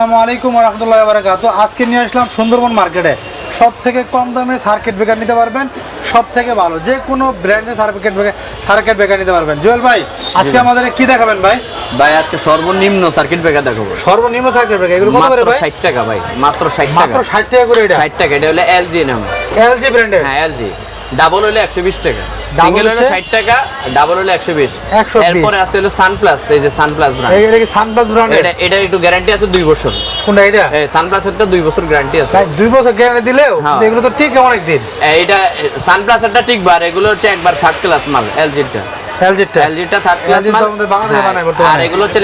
আসসালামু আলাইকুম রহমতুল্লাহ বারাকাতু আজকে নিয়ে আসলাম সুন্দরবন মার্কেটে। সব থেকে কম দামে সার্কিট ব্রেকার নিতে পারবেন সব থেকে ভালো। যে কোনো ব্র্যান্ডের সার্কিট সার্কিট ব্রেকার নিতে পারবেন। জুয়েল ভাই আজকে আমাদের কি দেখাবেন ভাই? ভাই আজকে সর্বনিম্ন সার্কিট ব্রেকার দেখাবো। সর্বনিম্ন সার্কিট ব্রেকার এগুলো কত করে ভাই? ষাট টাকা ভাই মাত্র ষাট টাকা। মাত্র ষাট টাকা করে এটা? ষাট টাকা এটা হলো এলজি নাম। এলজি ব্র্যান্ডের? হ্যাঁ এলজি। ডাবল হলে একশো বিশ টাকা। Double সিঙ্গেল হলে হচ্ছে? ষাট টাকা ডাবল হলে একশো বিশ। 120 এরপরে আছে হলো সানপ্লাস এই যে সানপ্লাস ব্র্যান্ড এটা কি সানপ্লাস ব্র্যান্ডের এটা এটা একটু গ্যারান্টি আছে দুই বছর। কোনটা এটা? সানপ্লাস এরটা দুই বছর গ্যারান্টি আছে। ভাই দুই বছর গ্যারান্টি দিলেও হ্যাঁ। এগুলো তো ঠিক অনেক দিন এইটা সানপ্লাস এরটা ঠিক বার এগুলো হচ্ছে একবার থার্ড ক্লাস মাল এলজিটা এলজিটা এলজিটা থার্ড ক্লাস মাল। আমাদের বাংলাদেশে বানায় হ্যাঁ। আর এগুলো হচ্ছে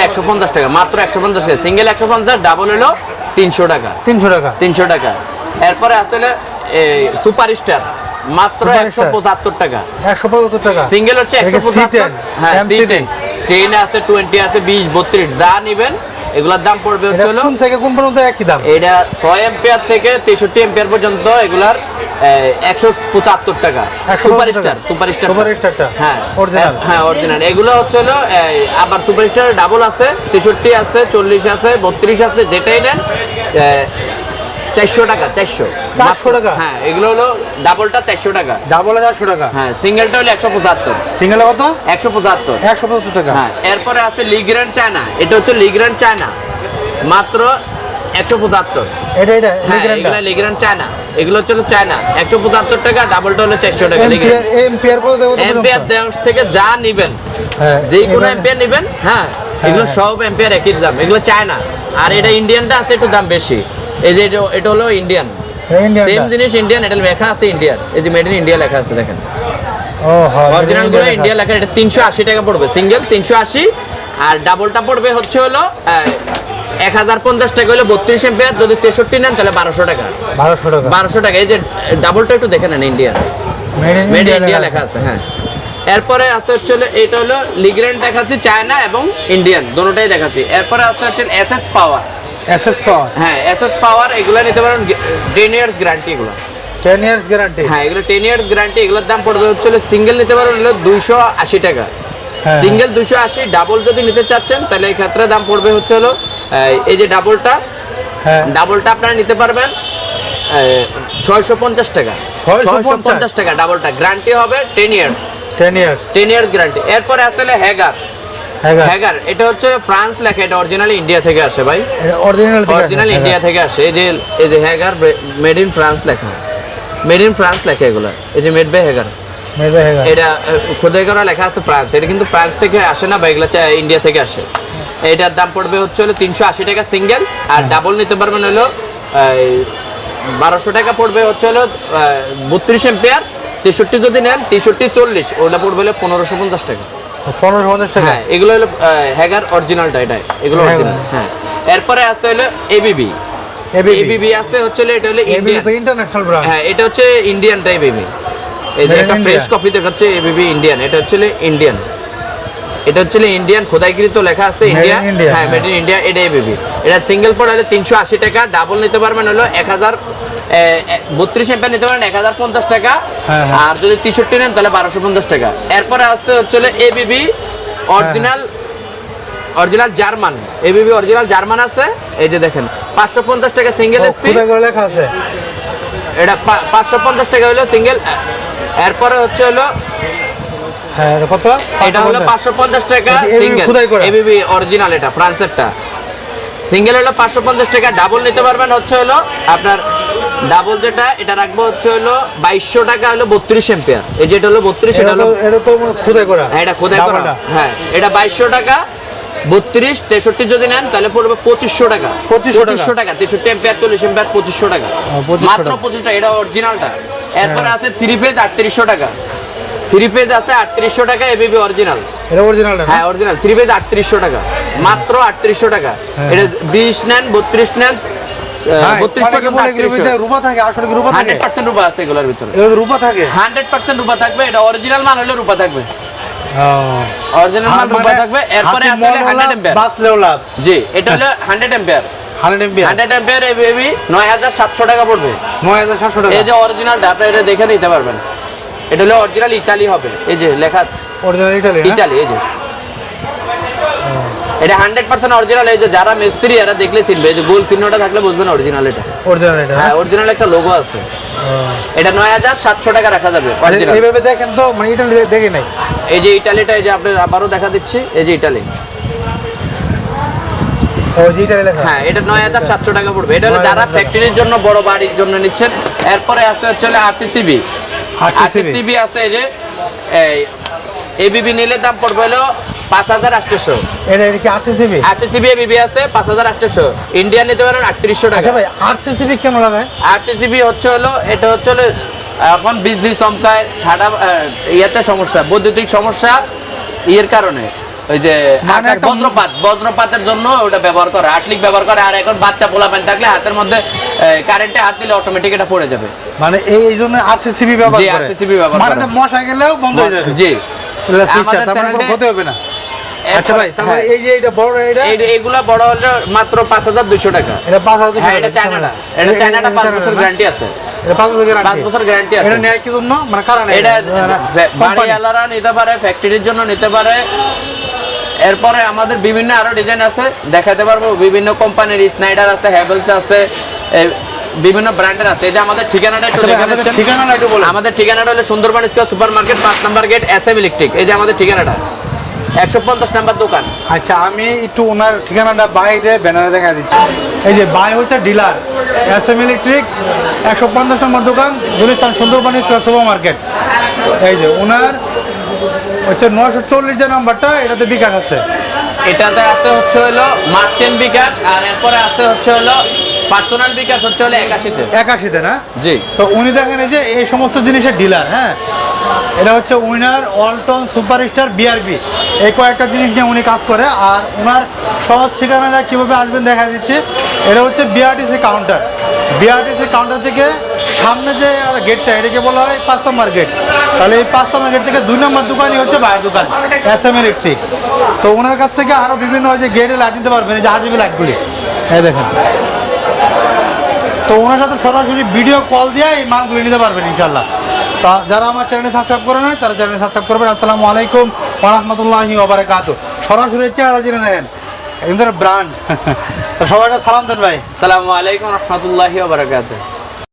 টাকা মাত্র একশো পঞ্চাশ টাকা। সিঙ্গেল একশো পঞ্চাশ ডাবল হলো তিনশো টাকা। তিনশো টাকা। তিনশো টাকা। এরপরে আসলে সুপার স্টার মাত্র Super একশো Star। পঁচাত্তর টাকা। একশো পঁচাত্তর টাকা? সিঙ্গেল হচ্ছে এটা একশো পঁচাত্তর? হ্যাঁ MCD? সি টেন টেন আছে টোয়েন্টি আছে বিশ বত্রিশ যা নিবেন এগুলোর দাম পড়বে হচ্ছে কোন থেকে কোন পর্যন্ত একই দাম? এটা ছয় এম্পিয়ার থেকে তেষট্টি এম্পিয়ার পর্যন্ত এগুলার একশো পঁচাত্তর টাকা। 175 super star super star. Super Star টা? হ্যাঁ। Original? হ্যাঁ অরিজিনাল এগুলো হচ্ছে হলো আবার সুপার স্টার ডাবল আছে তেষট্টি আছে চল্লিশ আছে বত্রিশ আছে যেটাই নেন চারশো টাকা চারশো। 400 টাকা? হ্যাঁ এগুলো হলো ডাবলটা চারশো টাকা। ডাবল চারশো টাকা? হ্যাঁ সিঙ্গেলটা হলো একশো পঁচাত্তর। সিঙ্গেল কত? একশো পঁচাত্তর। একশো পঁচাত্তর টাকা। হ্যাঁ এরপরে আছে লিগ্র্যান্ড চায়না এটা হচ্ছে লিগ্র্যান্ড চায়না মাত্র একশো পঁচাত্তর। এটা এটা হ্যাঁ এগুলো লিগ্র্যান্ড চায়না এগুলো হচ্ছে চায়না একশো পঁচাত্তর টাকা ডাবলটা হলো চারশো টাকা এম্পিয়ার এম্পিয়ার দেশ থেকে যা নিবেন হ্যাঁ যে কোনো এম্পিয়ার নিবেন হ্যাঁ এগুলো হ্যাঁ। সব এম্পিয়ার একই দাম। এগুলো চায়না আর এটা ইন্ডিয়ানটা আছে একটু দাম বেশি। এই যে এটা- এটা হলো ইন্ডিয়ান সেম জিনিস ইন্ডিয়ান এটা লেখা আছে ইন্ডিয়ান এই যে মেড ইন ইন্ডিয়া লেখা আছে দেখেন। ও হ্যাঁ অরিজিনালগুলো ইন্ডিয়া লেখা এটা তিনশো আশি টাকা পড়বে সিঙ্গেল তিনশো আশি। আর ডাবলটা পড়বে হচ্ছে হলো এক হাজার পঞ্চাশ টাকা হলো বত্রিশ এম্পিয়ার যদি তেষট্টি নেন তাহলে বারোশো টাকা। বারোশো টাকা। বারোশো টাকা এই যে ডাবলটা একটু দেখে নেন ইন্ডিয়া মেড ইন ইন্ডিয়া লেখা আছে। হ্যাঁ। এরপরে আছে হচ্ছে এটা হলো লিগ্রেন্ড দেখাচ্ছি চায়না এবং ইন্ডিয়ান দুটোটাই দেখাচ্ছি। এরপরে আছে হচ্ছে S S power. SS power হ্যাঁ এস এস পাওয়ার এগুলো নিতে পারেন টেন ইয়ার্স গ্যারান্টি এগুলো। টেন ইয়ার্স গ্যারান্টি হ্যাঁ এগুলো টেন ইয়ার্স গ্যারান্টি এগুলোর দাম পড়বে হচ্ছে সিঙ্গেল নিতে পারেন হলো দুইশো আশি টাকা। সিঙ্গেল দুশো আশি ডাবল যদি নিতে চাচ্ছেন তাহলে এই ক্ষেত্রে দাম পড়বে হচ্ছে হলো এই- যে ডাবলটা হ্যাঁ। ডাবলটা আপনারা নিতে পারবেন ছয়শো পঞ্চাশ টাকা। 650 ছয়শো পঞ্চাশ টাকা ডাবলটা গ্যারান্টি হবে ten years ten years ten years guarantee এরপরে আসলে হ্যাগার হ্যাঁ হ্যাগার। এটা হচ্ছে ফ্রান্স লেখা এটা অরিজিনালি ইন্ডিয়া থেকে আসে ভাই। অরিজিনাল অরিজিনাল ইন্ডিয়া থেকে আসে এই যে এই যে হ্যাগার মেড ইন ফ্রান্স লেখা। মেড ইন ফ্রান্স লেখা এগুলো এই যে মেড বাই হ্যাগার। এটা খোদাই করা লেখা আছে ফ্রান্স এটা কিন্তু ফ্রান্স থেকে আসে না বা এগুলো ইন্ডিয়া থেকে আসে। এটার দাম পড়বে হচ্ছে হলো তিনশো আশি টাকা সিঙ্গেল আর ডাবল নিতে পারবেন হলো বারোশো টাকা পড়বে হচ্ছে হলো বত্রিশ এম্পিয়ার তেষট্টি যদি নেন তেষট্টি চল্লিশ ওটা পড়বে হলো পনেরোশো পঞ্চাশ টাকা। পনেরোশো পঞ্চাশ টাকা। হ্যাঁ এগুলো হলো হ্যাগার অরিজিনালটা এটা এগুলো অরিজিনাল হ্যাঁ। এরপরে আছে হলো এবিবি এবিবি আছে হচ্ছে এটা হলো ইন্ডিয়ান ইন্টারন্যাশনাল ব্র্যান্ড হ্যাঁ এটা হচ্ছে ইন্ডিয়ান টাইপ এবিবি এই যে একটা। ফ্রেশ কফি দেখাচ্ছে এবিবি ইন্ডিয়ান এটা হচ্ছে ইন্ডিয়ান এটা হচ্ছে ইন্ডিয়ান খোদাইকৃত লেখা আছে ইন্ডিয়া হ্যাঁ মেড ইন ইন্ডিয়া এটা এবিবি এটা সিঙ্গেল পড় হলে তিনশো আশি টাকা ডাবল নিতে পারবেন হলো এক হাজার বত্রিশ এম্পিয়ার নিতে পারেন এক হাজার পঞ্চাশ টাকা। হ্যাঁ, হ্যাঁ। আর যদি তেষট্টি নেন তাহলে বারোশো পঞ্চাশ টাকা। এরপরে আছে হচ্ছে ABB original original German ABB original German আছে। এই যে দেখেন পাঁচশো পঞ্চাশ টাকা সিঙ্গেল এসপি লেখা আছে। এটা পাঁচশো পঞ্চাশ টাকা হলো সিঙ্গেল এরপরে হচ্ছে হলো হ্যাঁ কত? এটা হলো টাকা সিঙ্গেল। এবিবি অরিজিনাল এটা ফ্রান্সেরটা। সিঙ্গেল হলো টাকা ডাবল নিতে পারবেন হচ্ছে হলো আপনার ডাবল যেটা এটা রাখব হচ্ছে হলো টাকা হলো বত্রিশ এম্পিয়ার। এই যেটা হলো বত্রিশ এটা এটা হলো এটা তো খুদাই করা। হ্যাঁ এটা খোদাই করা। হ্যাঁ এটা বাইশশো টাকা বত্রিশ তেষট্টি যদি নেন তাহলে পড়বে পঁচিশশো টাকা। 2500 টাকা। পঁচিশশো টাকা তেষট্টি এম্পিয়ার চল্লিশ এম্পিয়ার পঁচিশশো টাকা। মাত্র পঁচিশ টাকা এটা অরিজিনালটা এরপরে হ্যাঁ। আছে থ্রি পেজ আটত্রিশশো টাকা। থ্রি পেজ আছে আটত্রিশশো টাকা এবিবি অরিজিনাল এটা অরিজিনাল হ্যাঁ অরিজিনাল থ্রি পেজ আটত্রিশশো টাকা। মাত্র আটত্রিশশো টাকা। হ্যাঁ। এটা বিশ নেন বত্রিশ নেন বত্রিশ পর্যন্ত রূপা থাকে? আসলে রূপা থাকে? হান্ড্রেড পার্সেন্ট রূপা আছে এগুলোর ভিতরে। রূপা থাকে? হান্ড্রেড পার্সেন্ট রূপা থাকবে। এটা অরিজিনাল মাল হলে রূপা থাকবে। অরিজিনাল মাল রূপা থাকবে। এরপরে আসলে হান্ড্রেড এম্পিয়ার বাস লেও লাভ জি এটা হলো hundred ampere hundred ampere hundred ampere baby নয় হাজার সাতশো টাকা পড়বে। নয় হাজার সাতশো টাকা। এই যে অরিজিনালটা আপনি এটা দেখে নিতে পারবেন। এটা হলো অরিজিনাল ইতালি হবে। এই যে লেখা আছে। অরিজিনাল ইটালি ইতালি এই যে। এটা হান্ড্রেড পার্সেন্ট অরিজিনাল এই যে যারা মিস্ত্রি এরা দেখলে চিনবে। যে গোল চিহ্নটা থাকলে বুঝবেন অরিজিনাল এটা। অরিজিনাল এটা হ্যাঁ অরিজিনাল একটা লোগো আছে। এটা নয় হাজার সাতশো টাকা রাখা যাবে original। এইভাবে দেখেন তো মানে এটা দেখে নাই। এই যে ইটালিটা এই যে আপনার আবারও দেখা দিচ্ছি এই যে ইটালি হ্যাঁ এটা নয় হাজার সাতশো টাকা পড়বে। এটা হলো যারা ফ্যাক্টরির জন্য বড় বাড়ির জন্য নিচ্ছেন। এরপরে আছে হচ্ছে আরসিসিবি আরসিসিবি আছে এই যে এই এবিবি নিলে দাম পড়বে হলো পাঁচ হাজার আটশোশো এটা কি আরসিসিবি আরসিসিবি এবিবি আছে পাঁচ হাজার আটশোশো ইন্ডিয়ান নিতে পারেন আটত্রিশশো টাকা। আচ্ছা ভাই আরসিসিবি কেন লাগায় আরসিসিবি হচ্ছে হলো এটা হচ্ছে হলো এখন বিজলি চমকায় ঠাডা ইয়েতে সমস্যা বৈদ্যুতিক সমস্যা ইয়ের কারণে। ওই যে মানে বজ্রপাত বজ্রপাতের জন্য ওটা ব্যবহার করে আটলিক ব্যবহার করে আর এখন বাচ্চা পোলাপান থাকলে হাতের মধ্যে কারেন্টে হাত দিলে অটোমেটিক এটা পড়ে যাবে। মানে এই জন্য আরসিসিবি ব্যবহার জি, করে। RCCB ব্যবহার মানে করে। এটা মশা গেলেও বন্ধ হয়ে যাবে। জি। আমাদের মানে চ্যানেলে- হবে না। আচ্ছা ভাই তাহলে হ্যাঁ, এই যে এটা বড় এটা এইগুলা বড় হলে মাত্র পাঁচ হাজার দুইশো টাকা। এটা পাঁচ হাজার হ্যাঁ এটা চায়নাটা। এটা চায়নাটা পাঁচ বছর গ্যারান্টি আছে। এটা পাঁচ বছর গ্যারান্টি পাঁচ বছর গ্যারান্টি আছে। এটা নেয় কি জন্য? মানে কারণ এটা বাড়িওয়ালারা নিতে পারে ফ্যাক্টরির জন্য নিতে পারে। এরপরে আমাদের বিভিন্ন আরও ডিজাইন আছে। দেখাতে পারব। বিভিন্ন কোম্পানির স্নাইডার আছে হ্যাভেলস আছে বিভিন্ন ব্র্যান্ডের আছে। এই যে আমাদের ঠিকানাটা একটু আচ্ছা দেখে দিচ্ছেন ঠিকানাটা একটু বলুন। আমাদের ঠিকানাটা হলো সুন্দরবন স্কোয়ার সুপার মার্কেট পাঁচ number gate S M electric এই যে আমাদের ঠিকানাটা। একশো পঞ্চাশ নাম্বার দোকান। আচ্ছা আমি একটু ওনার ঠিকানাটা বাইরে ব্যানারে দেখা দিচ্ছি। এই যে বাই হচ্ছে ডিলার এস এম ইলেকট্রিক একশো পঞ্চাশ নম্বর দোকান গুলিস্তান সুন্দরবনী সুপার মার্কেট এই যে ওনার হচ্ছে নশো চল্লিশ যে নাম্বারটা এটাতে বিকাশ আছে। এটাতে আছে হচ্ছে হলো মার্চেন্ট বিকাশ আর এরপরে আছে হচ্ছে হলো পার্সোনাল বিকাশ হচ্ছে হলো একাশিতে। একাশিতে না? জি। তো উনি দেখেন এই যে এই সমস্ত জিনিসের ডিলার হ্যাঁ? এটা হচ্ছে উইনার ওয়ালটন সুপারস্টার বিআরবি এই কয়েকটা জিনিস নিয়ে উনি কাজ করে আর ওনার সহজ ঠিকানাটা কীভাবে আসবেন দেখা দিচ্ছে। এটা হচ্ছে বিআরটিসি কাউন্টার বিআরটিসি কাউন্টার থেকে সামনে যে গেটটা এটাকে বলা হয় পাঁচ নম্বর গেট তাহলে এই পাঁচ নম্বর গেট থেকে দুই নম্বর দোকানই হচ্ছে বাইরের দোকান এস এম ইলেকট্রিক তো ওনার কাছ থেকে আরও বিভিন্ন যে গেটে লাইট নিতে পারবেন এই যে আরজিবি লাইটগুলি এই দেখেন। তো ওনার সাথে সরাসরি ভিডিও কল দিয়ে এই তুলে নিতে পারবেন ইনশাল্লাহ তা যারা আমার চ্যানেলে সাবস্ক্রাইব করে নেয় তারা চ্যানেলে সাবস্ক্রাইব করবেন। আসসালামু আলাইকুম ওরহমতুল্লাহি ওবারাকাতু সরাসরি চেহারা চিনে নেন একদম ব্রান্ড তো সবাইটা সালাম দেন ভাই। সালামু আলাইকুম রহমতুল্লাহি ওবার